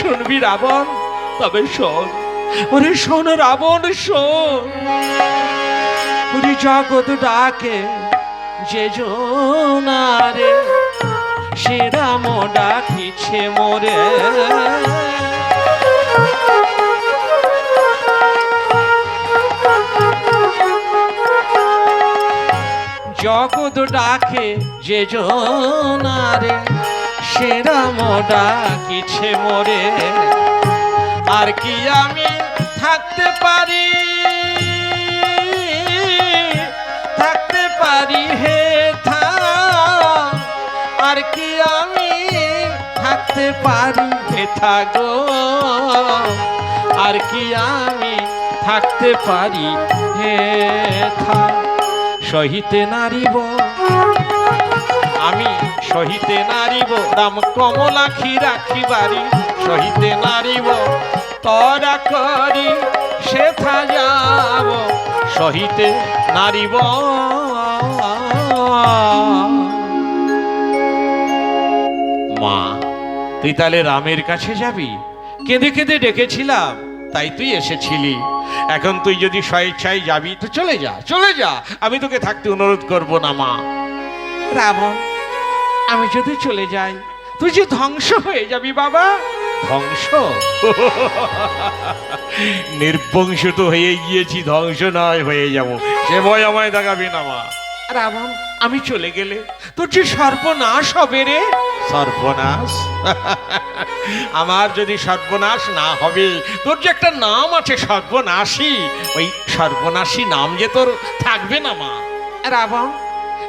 শুনবি রাবণ? তবে শোন, ওরে শোন রাবণ, শোন। ওরে জগৎ ডাকে, যে জোনারে, সে রাম ডাকিছে মোরে। জগৎ ডাকে, যে জোনারে সে রাম ডাকিছে মোরে। আর কি আমি থাকতে পারি? থাকতে পারি হে থা। আর কি আমি থাকতে পারি হে থাগো আর কি আমি থাকতে পারি হে থা। সহিতে নারিব সহিতে নারিব রাম কমলাখি রাখি বাড়ি সহিতে নারিব, তরা করি সেথা যাব সহিতে নারিব। মা, তুই তাহলে রামের কাছে যাবি? কেঁদে কেঁদে ডেকেছিলাম, তাই তুই এসেছিলি। এখন তুই যদি স্বেচ্ছায় যাবি, তো চলে যা চলে যা। আমি তোকে থাকতে অনুরোধ করব না, মা। রাবণ আমি যদি চলে যাই তুই যে ধ্বংস হয়ে যাবি বাবা। ধ্বংস? নির্বংশ তো হয়ে গিয়েছি ধ্বংস নয় হয়ে যাব। সে ভয় আমায় দেখাবি না মা। রাবণ আমি চলে গেলে তোর যে সর্বনাশ হবে রে। সর্বনাশ? আমার যদি সর্বনাশ না হবে তোর যে একটা নাম আছে সর্বনাশী ওই সর্বনাশী নাম যে তোর থাকবে না মা। রাবণ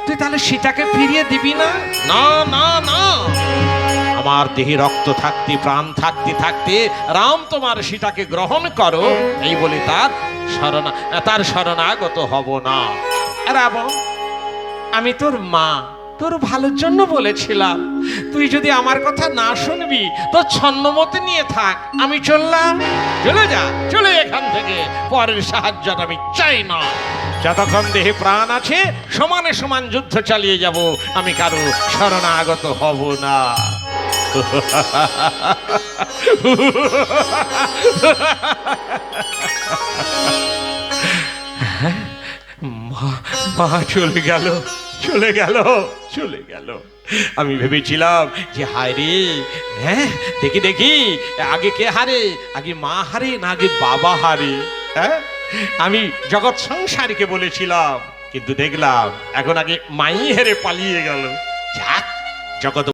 তুই তাহলে সীতাকে ফিরিয়ে দিবি না? না না না। আমার দেহে রক্ত থাকতে প্রাণ থাকতে থাকতে রাম তোমার সীতাকে গ্রহণ করো। এই বলে তার শরণা তার শরণাগত হব না। রাবণ আমি তোর মা তোর ভালোর জন্য বলেছিলাম। তুই যদি আমার কথা না শুনবি তোর ছন্নমতে নিয়ে থাক। আমি চললাম। চলে যা চলে এখান থেকে। পরের সাহায্য আমি চাই না। যতক্ষণ দেহে প্রাণ আছে, সমানে সমান যুদ্ধ চালিয়ে যাব। আমি কারও শরণাগত হব না। মা চলে গেল চলে গেল চলে গেল। আমি ভেবেছিলাম যে, হায় রে হ্যাঁ দেখি দেখি, আগে কে হারে? আগে মা হারে না আগে বাবা হারে? হ্যাঁ? আমি জগৎ সংসারীকে বলেছিলাম কিন্তু দেখলাম এখন আগে মাই হেরে পালিয়ে গেল। যাক জগৎ